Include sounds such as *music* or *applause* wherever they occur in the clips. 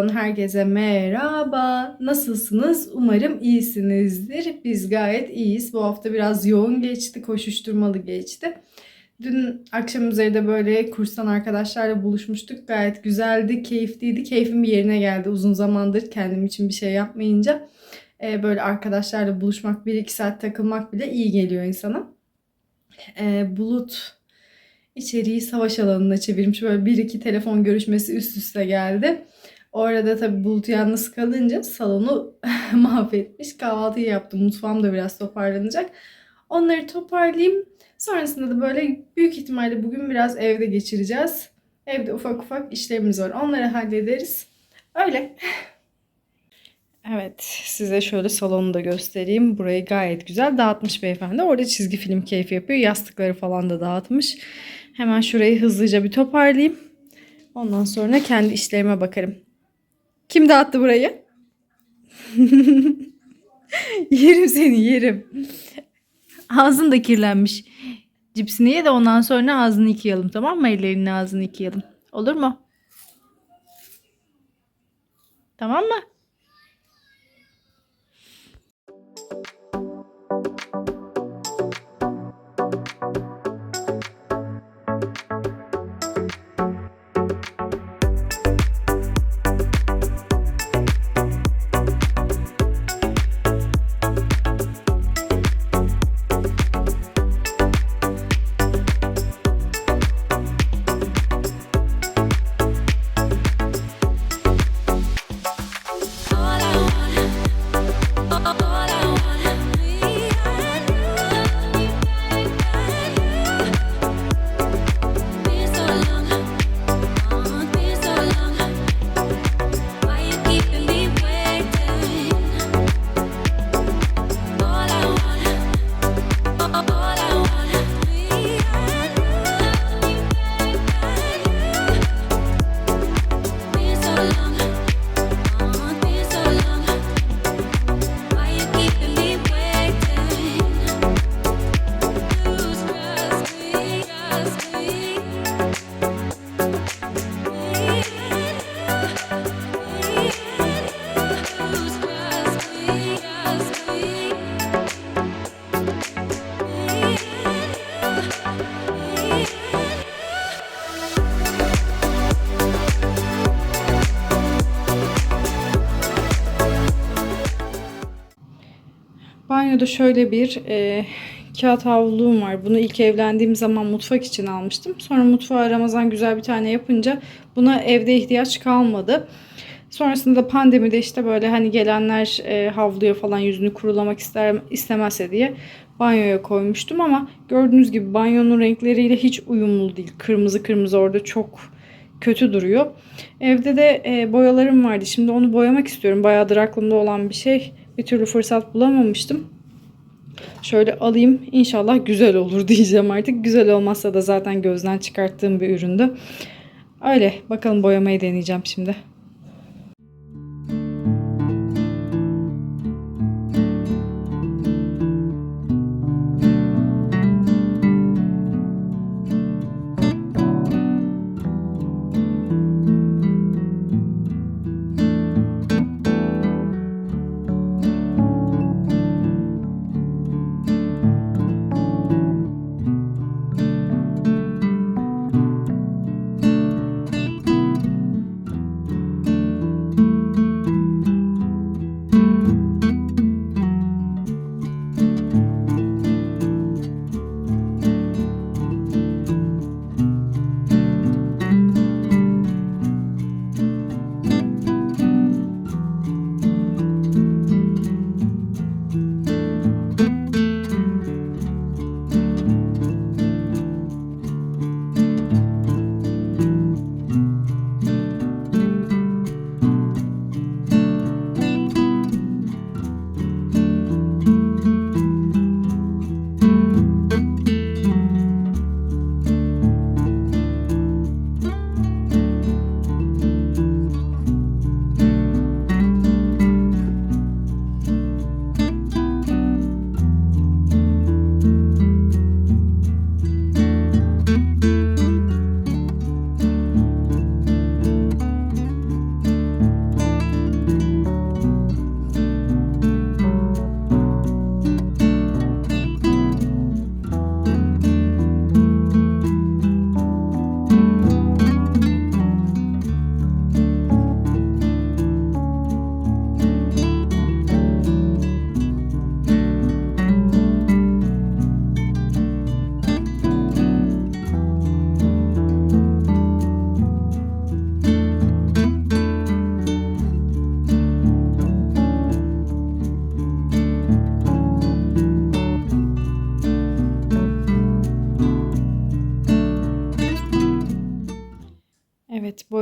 Videodan herkese merhaba. Nasılsınız? Umarım iyisinizdir. Biz gayet iyiyiz. Bu hafta biraz yoğun geçti, koşuşturmalı geçti. Dün akşam üzeri de böyle kurstan arkadaşlarla buluşmuştuk. Gayet güzeldi, keyifliydi. Keyfim yerine geldi uzun zamandır kendim için bir şey yapmayınca. Ee, böyle arkadaşlarla buluşmak, 1-2 saat takılmak bile iyi geliyor insana. Ee, Bulut içeriği savaş alanına çevirmiş. Böyle bir iki telefon görüşmesi üst üste geldi. O arada tabii Bulut yalnız kalınca salonu *laughs* mahvetmiş. Kahvaltıyı yaptım. Mutfağım da biraz toparlanacak. Onları toparlayayım. Sonrasında da böyle büyük ihtimalle bugün biraz evde geçireceğiz. Evde ufak ufak işlerimiz var. Onları hallederiz. Öyle. Evet, size şöyle salonu da göstereyim. Burayı gayet güzel dağıtmış beyefendi. Orada çizgi film keyfi yapıyor. Yastıkları falan da dağıtmış. Hemen şurayı hızlıca bir toparlayayım. Ondan sonra kendi işlerime bakarım. Kim dağıttı burayı? *laughs* yerim seni yerim. Ağzın da kirlenmiş. Cipsini ye de ondan sonra ağzını yıkayalım tamam mı? Ellerini ağzını yıkayalım. Olur mu? Tamam mı? Banyoda şöyle bir e, kağıt havluğum var. Bunu ilk evlendiğim zaman mutfak için almıştım. Sonra mutfağa Ramazan güzel bir tane yapınca buna evde ihtiyaç kalmadı. Sonrasında pandemide işte böyle hani gelenler e, havluya falan yüzünü kurulamak ister istemezse diye banyoya koymuştum ama gördüğünüz gibi banyonun renkleriyle hiç uyumlu değil. Kırmızı kırmızı orada çok kötü duruyor. Evde de e, boyalarım vardı. Şimdi onu boyamak istiyorum. Bayağıdır aklımda olan bir şey. Bir türlü fırsat bulamamıştım. Şöyle alayım. İnşallah güzel olur *laughs* diyeceğim artık. Güzel olmazsa da zaten gözden çıkarttığım bir üründü. Öyle. Bakalım boyamayı deneyeceğim şimdi.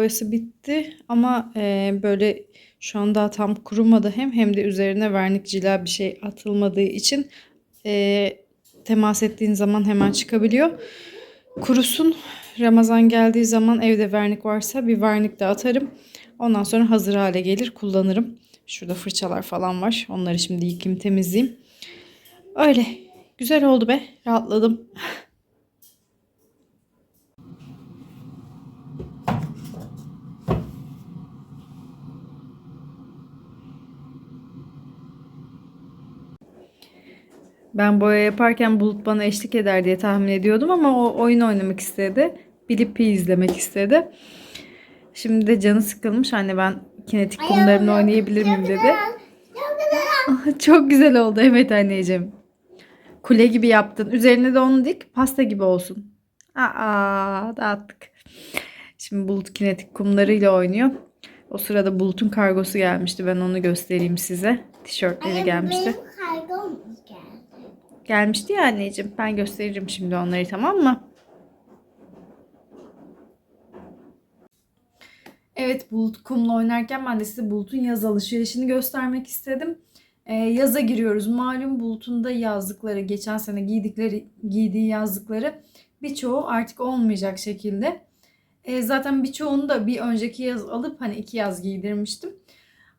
Boyası bitti ama e, böyle şu an daha tam kurumadı hem hem de üzerine vernik cila bir şey atılmadığı için e, temas ettiğin zaman hemen çıkabiliyor. Kurusun. Ramazan geldiği zaman evde vernik varsa bir vernik de atarım. Ondan sonra hazır hale gelir kullanırım. Şurada fırçalar falan var. Onları şimdi yıkayayım temizleyeyim. Öyle. Güzel oldu be. Rahatladım. *laughs* Ben boya yaparken Bulut bana eşlik eder diye tahmin ediyordum ama o oyun oynamak istedi. Blippi izlemek istedi. Şimdi de canı sıkılmış. Anne ben kinetik kumlarını oynayabilir miyim dedi. Çok güzel oldu. Evet anneciğim. Kule gibi yaptın. Üzerine de onu dik. Pasta gibi olsun. Aa, dağıttık. Şimdi Bulut kinetik kumlarıyla oynuyor. O sırada Bulut'un kargosu gelmişti. Ben onu göstereyim size. Tişörtleri gelmişti. Benim geldi. Gelmişti ya anneciğim. Ben gösteririm şimdi onları tamam mı? Evet Bulut kumla oynarken ben de size Bulut'un yaz alışverişini göstermek istedim. Ee, yaza giriyoruz. Malum Bulut'un da yazlıkları, geçen sene giydikleri, giydiği yazlıkları birçoğu artık olmayacak şekilde. Ee, zaten birçoğunu da bir önceki yaz alıp hani iki yaz giydirmiştim.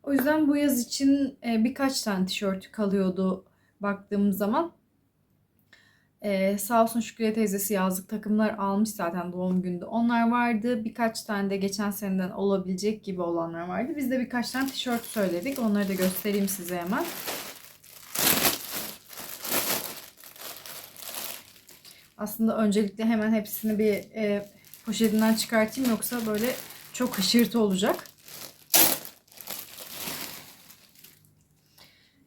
O yüzden bu yaz için e, birkaç tane tişört kalıyordu baktığım zaman. Ee, sağ olsun Şükriye teyzesi yazlık takımlar almış zaten doğum günde. Onlar vardı. Birkaç tane de geçen seneden olabilecek gibi olanlar vardı. Biz de birkaç tane tişört söyledik. Onları da göstereyim size hemen. Aslında öncelikle hemen hepsini bir e, poşetinden çıkartayım yoksa böyle çok hışırtı olacak.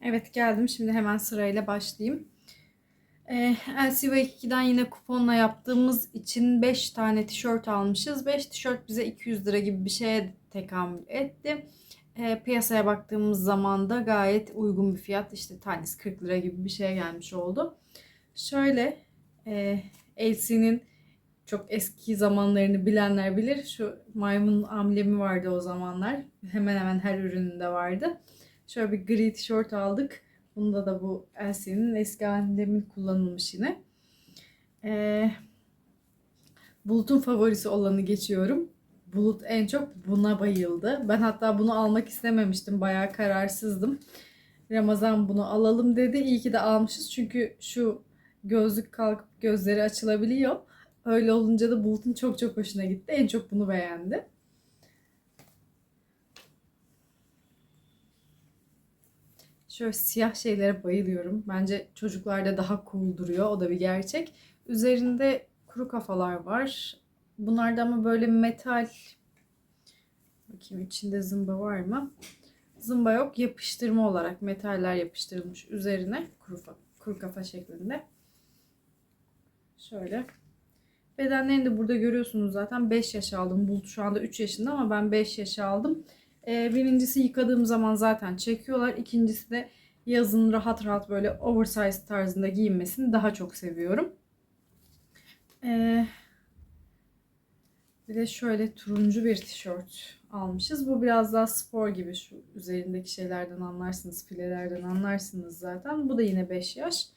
Evet geldim. Şimdi hemen sırayla başlayayım. Ee, LCV2'den yine kuponla yaptığımız için 5 tane tişört almışız. 5 tişört bize 200 lira gibi bir şeye tekamül etti. Ee, piyasaya baktığımız zaman da gayet uygun bir fiyat. İşte tanesi 40 lira gibi bir şeye gelmiş oldu. Şöyle e, LC'nin çok eski zamanlarını bilenler bilir. Şu maymun amblemi vardı o zamanlar. Hemen hemen her ürününde vardı. Şöyle bir gri tişört aldık. Bunda da bu LC'nin eski amblemin kullanılmış yine. Ee, Bulut'un favorisi olanı geçiyorum. Bulut en çok buna bayıldı. Ben hatta bunu almak istememiştim. Bayağı kararsızdım. Ramazan bunu alalım dedi. İyi ki de almışız. Çünkü şu gözlük kalkıp gözleri açılabiliyor. Öyle olunca da Bulut'un çok çok hoşuna gitti. En çok bunu beğendi. Şöyle siyah şeylere bayılıyorum. Bence çocuklarda daha cool duruyor. O da bir gerçek. Üzerinde kuru kafalar var. Bunlarda ama böyle metal bakayım içinde zımba var mı? Zımba yok. Yapıştırma olarak metaller yapıştırılmış üzerine kuru, kuru kafa şeklinde. Şöyle. Bedenlerini de burada görüyorsunuz zaten 5 yaş aldım. Bulut şu anda 3 yaşında ama ben 5 yaş aldım. Ee, birincisi yıkadığım zaman zaten çekiyorlar. İkincisi de yazın rahat rahat böyle oversize tarzında giyinmesini daha çok seviyorum. Ee, bir de şöyle turuncu bir tişört almışız. Bu biraz daha spor gibi şu üzerindeki şeylerden anlarsınız, filelerden anlarsınız zaten. Bu da yine 5 yaş.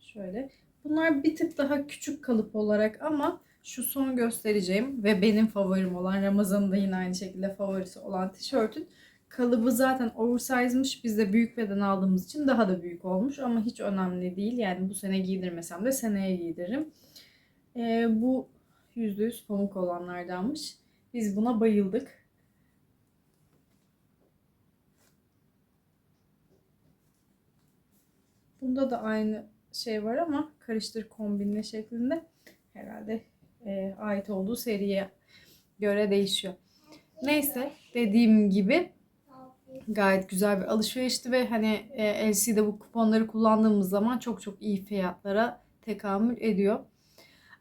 Şöyle. Bunlar bir tık daha küçük kalıp olarak ama şu son göstereceğim ve benim favorim olan Ramazan'ın da yine aynı şekilde favorisi olan tişörtün kalıbı zaten oversize'mış. Biz de büyük beden aldığımız için daha da büyük olmuş ama hiç önemli değil. Yani bu sene giydirmesem de seneye giydiririm. Ee, bu %100 pamuk olanlardanmış. Biz buna bayıldık. Bunda da aynı şey var ama karıştır kombinle şeklinde. Herhalde e, ait olduğu seriye göre değişiyor. Neyse dediğim gibi gayet güzel bir alışverişti ve hani e, LC'de bu kuponları kullandığımız zaman çok çok iyi fiyatlara tekamül ediyor.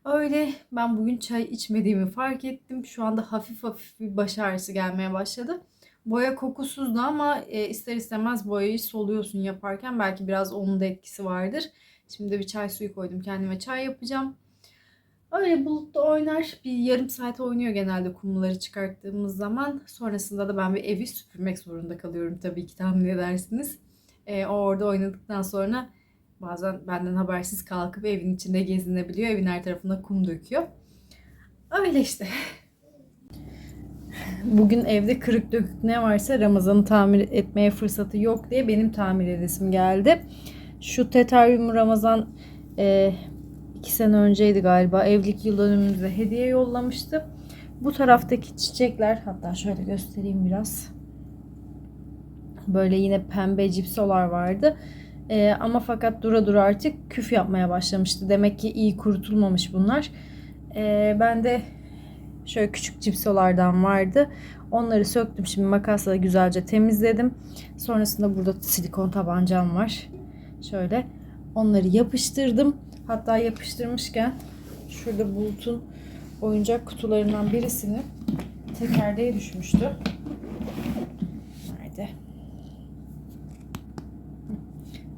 Öyle ben bugün çay içmediğimi fark ettim. Şu anda hafif hafif bir baş ağrısı gelmeye başladı. Boya kokusuzdu ama e, ister istemez boyayı soluyorsun yaparken. Belki biraz onun da etkisi vardır. Şimdi bir çay suyu koydum kendime çay yapacağım. Öyle bulutlu oynar. Bir yarım saat oynuyor genelde kumları çıkarttığımız zaman. Sonrasında da ben bir evi süpürmek zorunda kalıyorum tabii ki tahmin edersiniz. Ee, o orada oynadıktan sonra bazen benden habersiz kalkıp evin içinde gezinebiliyor. Evin her tarafına kum döküyor. Öyle işte. *laughs* Bugün evde kırık dökük ne varsa Ramazan'ı tamir etmeye fırsatı yok diye benim tamir edesim geldi. Şu tetaryum Ramazan e, iki sene önceydi galiba evlilik yıl dönümümüze hediye yollamıştı. Bu taraftaki çiçekler hatta şöyle göstereyim biraz. Böyle yine pembe cipsolar vardı. E, ama fakat dura dura artık küf yapmaya başlamıştı. Demek ki iyi kurutulmamış bunlar. E, ben de şöyle küçük cipsolardan vardı. Onları söktüm. Şimdi makasla güzelce temizledim. Sonrasında burada silikon tabancam var. Şöyle onları yapıştırdım. Hatta yapıştırmışken şurada Bulut'un oyuncak kutularından birisini tekerleğe düşmüştü. Nerede?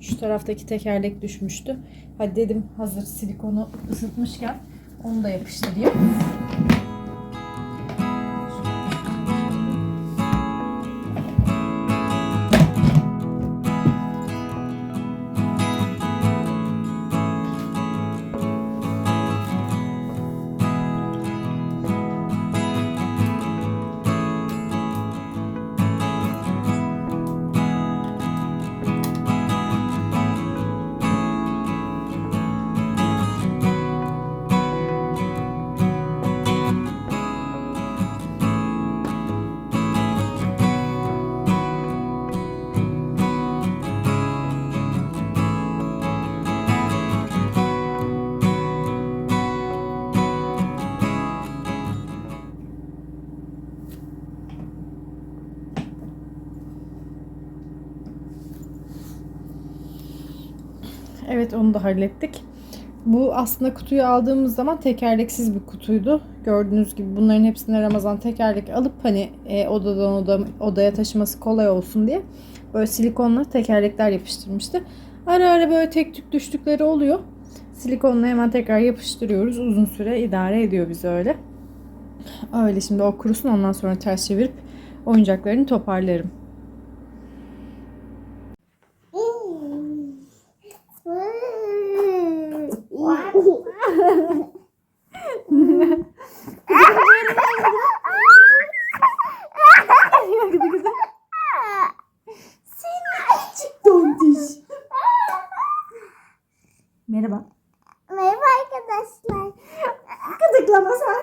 Şu taraftaki tekerlek düşmüştü. Hadi dedim hazır silikonu ısıtmışken onu da yapıştırayım. Evet onu da hallettik. Bu aslında kutuyu aldığımız zaman tekerleksiz bir kutuydu. Gördüğünüz gibi bunların hepsine Ramazan tekerlek alıp hani e, odadan oda, odaya taşıması kolay olsun diye böyle silikonla tekerlekler yapıştırmıştı. Ara ara böyle tek tük düştükleri oluyor. Silikonla hemen tekrar yapıştırıyoruz. Uzun süre idare ediyor bizi öyle. Öyle şimdi o kurusun ondan sonra ters çevirip oyuncaklarını toparlarım. Tontiş. Merhaba. Merhaba arkadaşlar. Gıdıklama sen.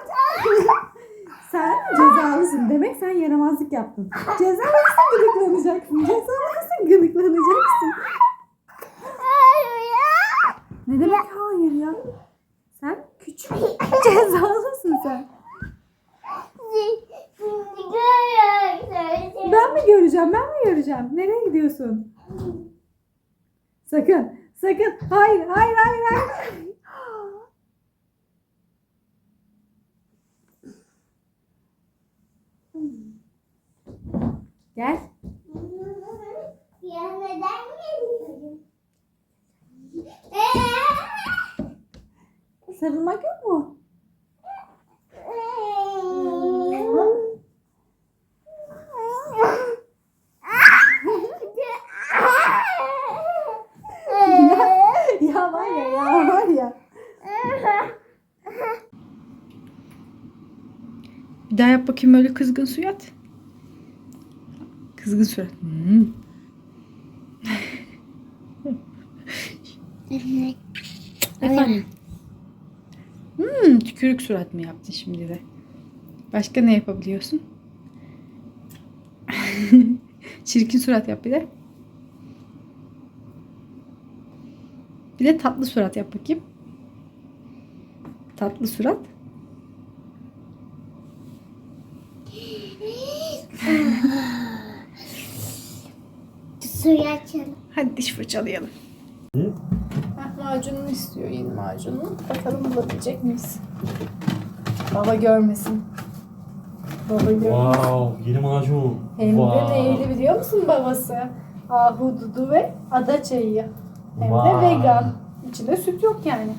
sen cezalısın. Demek sen yaramazlık yaptın. Cezalısın gıdıklanacaksın. Cezalısın gıdıklanacaksın. Hayır ya. Ne demek hayır ya? Sen küçük cezalısın sen. Şimdi görüyoruz. Göreceğim? Ben mi göreceğim? Nereye gidiyorsun? Sakın. Sakın. Hayır, hayır, hayır, hayır. Gel. Ya neden geliyorsun? Sarılmak yok mu? ya var ya, ya var ya. Bir daha yap bakayım öyle kızgın surat. Kızgın surat. Hmm. Efendim? Hmm, tükürük surat mı yaptın şimdi de? Başka ne yapabiliyorsun? *laughs* Çirkin surat yap bir de. Bir de tatlı surat yap bakayım. Tatlı surat. Suyu açalım. Hadi diş fırçalayalım. Heh, macununu istiyor yeni macununu. Bakalım bulabilecek miyiz? Baba görmesin. Baba görmesin. Wow, yeni macun. Hem wow. de neyli biliyor musun babası? Ahududu ve ada çayı. Hem de Wow. vegan. İçinde süt yok yani.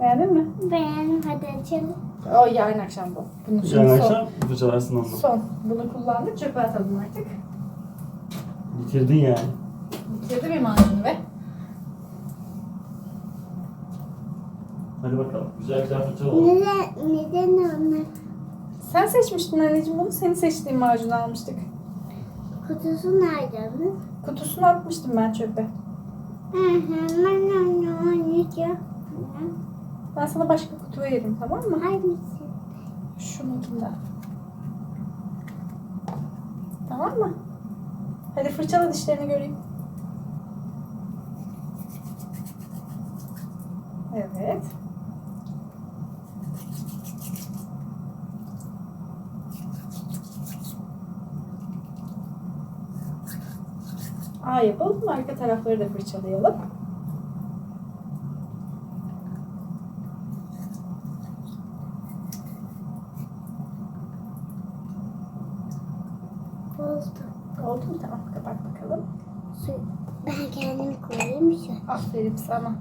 Beğendin mi? Beğendim hadi açalım. O yarın akşam bu. Şimdi Yarın son. akşam fırçalarsın onu. Son. Bunu kullandık. Çöpe atalım artık. Bitirdin yani. Bitirdi mi macunu ve? Hadi bakalım. Güzel güzel fırçalalım. Neden, neden onlar? Sen seçmiştin anneciğim bunu. Senin seçtiğin macunu almıştık. Kutusu nerede onun? Kutusunu atmıştım ben çöpe. Hı hı, ben onu oynayacağım. Ben sana başka kutu veririm tamam mı? Hangisi? Şununkinden. Tamam mı? Hadi fırçala dişlerini göreyim. Evet. A yapalım. Arka tarafları da fırçalayalım. Bozdu. Oldu mu? Tamam. Kapat bakalım. Su. Ben kendim koyayım şu. Aferin sana.